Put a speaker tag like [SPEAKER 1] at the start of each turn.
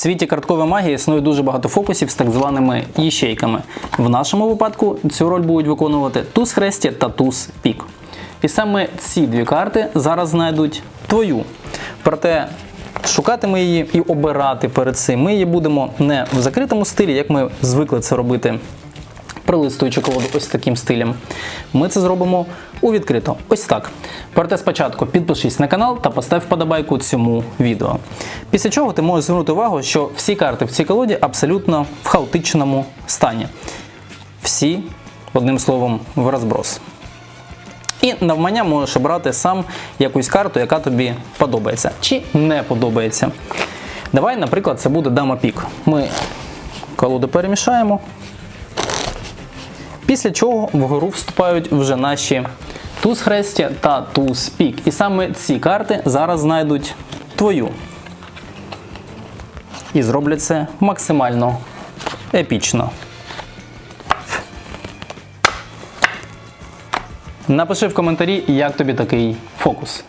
[SPEAKER 1] світі карткової магії існує дуже багато фокусів з так званими ячейками. В нашому випадку цю роль будуть виконувати туз хресті та туз пік. І саме ці дві карти зараз знайдуть твою. Проте шукати ми її і обирати перед цим. Ми її будемо не в закритому стилі, як ми звикли це робити прилистуючи колоду ось таким стилем. Ми це зробимо у відкрито. Ось так. Проте спочатку підпишись на канал та постав вподобайку цьому відео. Після чого ти можеш звернути увагу, що всі карти в цій колоді абсолютно в хаотичному стані. Всі, одним словом, в розброс. І навмання можеш обрати сам якусь карту, яка тобі подобається чи не подобається. Давай, наприклад, це буде дама пік. Ми колоду перемішаємо. Після чого вгору вступають вже наші туз хресті та туз пік. І саме ці карти зараз знайдуть твою. І зроблять це максимально епічно. Напиши в коментарі, як тобі такий фокус.